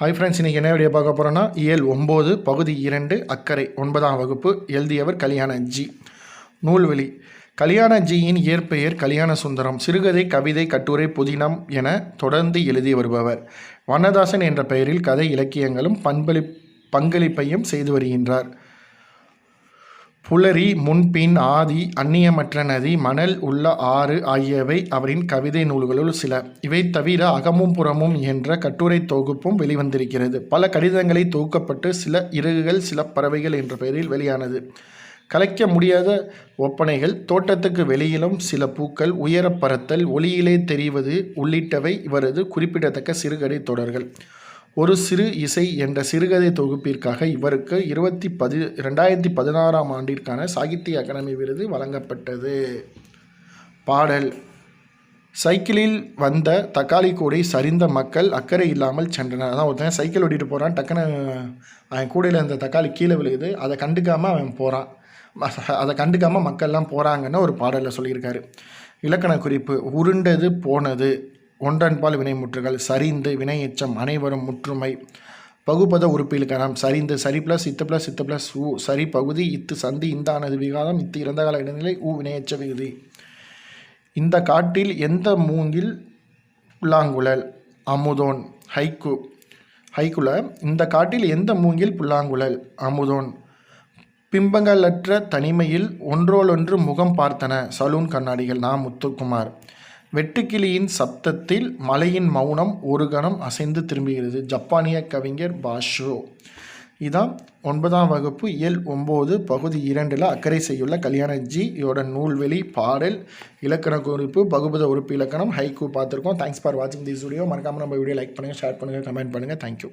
Hi friends இன்றைக்கி என்ன video பார்க்க போகிறோன்னா இயல் ஒம்பது பகுதி இரண்டு அக்கறை ஒன்பதாம் வகுப்பு எழுதியவர் கல்யாண ஜி. நூல்வெளி கல்யாண ஜியின் இயற்பெயர் கல்யாண சுந்தரம் சிறுகதை கவிதை கட்டுரை புதினம் என தொடர்ந்து எழுதி வருபவர். வண்ணதாசன் என்ற பெயரில் கதை இலக்கியங்களும் பண்பளி பங்களிப்பையும் செய்து வருகின்றார். புலரி முன்பின் ஆதி அந்நியமற்ற நதி மணல் உள்ள ஆறு ஆகியவை அவரின் கவிதை நூல்களுள் சில. இவை தவிர அகமும் புறமும் என்ற கட்டுரை தொகுப்பும் வெளிவந்திருக்கிறது. பல கடிதங்களை தொகுக்கப்பட்டு சில இறகுகள் சில பறவைகள் என்ற பெயரில் வெளியானது. கலைக்க முடியாத ஒப்பனைகள் தோட்டத்துக்கு வெளியிலும் சில பூக்கள் உயரப் பறத்தல் ஒளியிலே தெரிவது உள்ளிட்டவை இவரது குறிப்பிடத்தக்க சிறுகதை தொடர்கள். ஒரு சிறு இசை என்ற சிறுகதை தொகுப்பிற்காக இவருக்கு இருபத்தி பதி ரெண்டாயிரத்தி பதினாறாம் ஆண்டிற்கான சாகித்ய அகாடமி விருது வழங்கப்பட்டது. பாடல் சைக்கிளில் வந்த தக்காளி கூடை சரிந்த மக்கள் அக்கறை இல்லாமல் சென்றனர். அதான் ஒருத்தன் சைக்கிள் ஓட்டிகிட்டு போகிறான் டக்குன்னு அவன் கூடையில் இருந்த தக்காளி கீழே விழுகுது அதை கண்டுக்காமல் அவன் போகிறான் அதை கண்டுக்காமல் மக்கள்லாம் போகிறாங்கன்னு ஒரு பாடலில் சொல்லியிருக்காரு. இலக்கண குறிப்பு உருண்டது போனது. ஒன்றன்பால் வினைமுற்றுகள் சரிந்து வினையெச்சம் அனைவரும் முற்றுமை. பகுபத உறுப்பிலுக்கணம் சரிந்து சரி ப்ளஸ் இத்து ப்ளஸ் இத்து ப்ளஸ் ஊ சரி பகுதி இத்து சந்தி இந்தானது விகாரம் இத்து இறந்த கால இடைநிலை ஊ வினையச்ச விகுதி. இந்த காட்டில் எந்த மூங்கில் புல்லாங்குழல்? அமுதோன் ஹைக்கு ஹைக்குல இந்த காட்டில் எந்த மூங்கில் புல்லாங்குழல்? அமுதோன். பிம்பங்களற்ற தனிமையில் ஒன்றோடொன்று முகம் பார்த்தன சலூன் கண்ணாடிகள் நாம் முத்துக்குமார். வெட்டுக்கிளியின் சப்தத்தில் மலையின் மௌனம் ஒரு கணம் அசைந்து திரும்புகிறது. ஜப்பானிய கவிஞர் பாஷோ இதான் ஒன்பதாம் வகுப்பு இயல் ஒம்பது பகுதி இரண்டில் அக்கறை செய்யுள்ள கல்யாண நூல்வெளி பாடல் இலக்கண குறிப்பு பகுபத உறுப்பு இலக்கணம் ஹைக்கூ பார்த்துருக்கோம். தேங்க்ஸ் ஃபார் வாட்சிங் திஸ் வீடியோ மறக்காமல் நம்ம வீடியோ லைக் பண்ணுங்கள் ஷேர் பண்ணுங்கள் கமெண்ட் பண்ணுங்கள் தேங்க்யூ